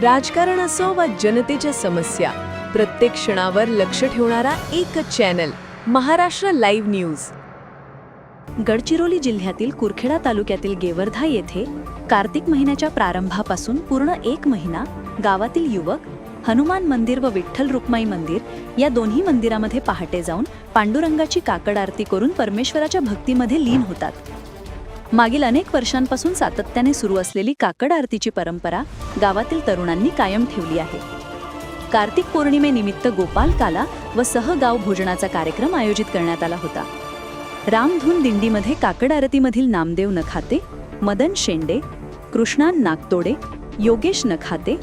राजकारण असो वा जनतेच्या समस्या प्रत्येक क्षणावर लक्ष ठेवणारा एकच channel Maharashtra live news Gadchiroli जिल्ह्यातील कुरखेडा तालुक्यातील गेवर्धा येथे कार्तिक महिन्याच्या प्रारंभापासून पूर्ण एक महिना गावातील युवक हनुमान मंदिर व विठ्ठल रुक्माई मंदिर या दोन्ही मंदिरामध्ये पहाटे जाऊन पांडुरंगाची काकड आरती करून परमेश्वराच्या भक्तीमध्ये लीन होतात. मागील अनेक वर्षांपासून सातत्याने सुरू असलेली काकड आरतीची परंपरा गावातील तरुणांनी कायम ठेवली आहे. कार्तिक पौर्णिमेनिमित्त गोपाल काला व सहगाव भोजनाचा कार्यक्रम आयोजित करण्यात आला होता. रामधून दिंडीमध्ये काकड आरतीमधील नामदेव नखाते मदन शेंडे कृष्णान नागतोडे योगेश नखाते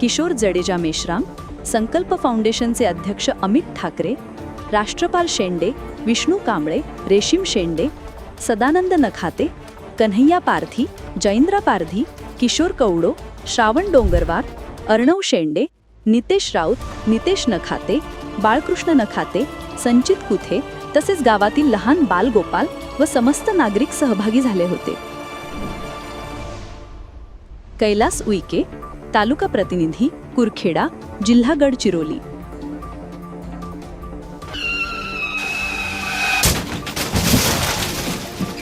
किशोर जडेजा मेश्राम संकल्प फाउंडेशनचे अध्यक्ष अमित ठाकरे राष्ट्रपाल शेंडे विष्णू कांबळे रेशीम शेंडे सदानंद नखाते कन्हैया पारधी जैंद्र पारधी किशोर कवडो श्रावण डोंगरवार अर्णव शेंडे नितेश राऊत नितेश नखाते बाळकृष्ण नखाते संचित कुथे तसेच गावातील लहान बालगोपाल व समस्त नागरिक सहभागी झाले होते. कैलास उईके तालुका प्रतिनिधी कुरखेडा जिल्हा गडचिरोली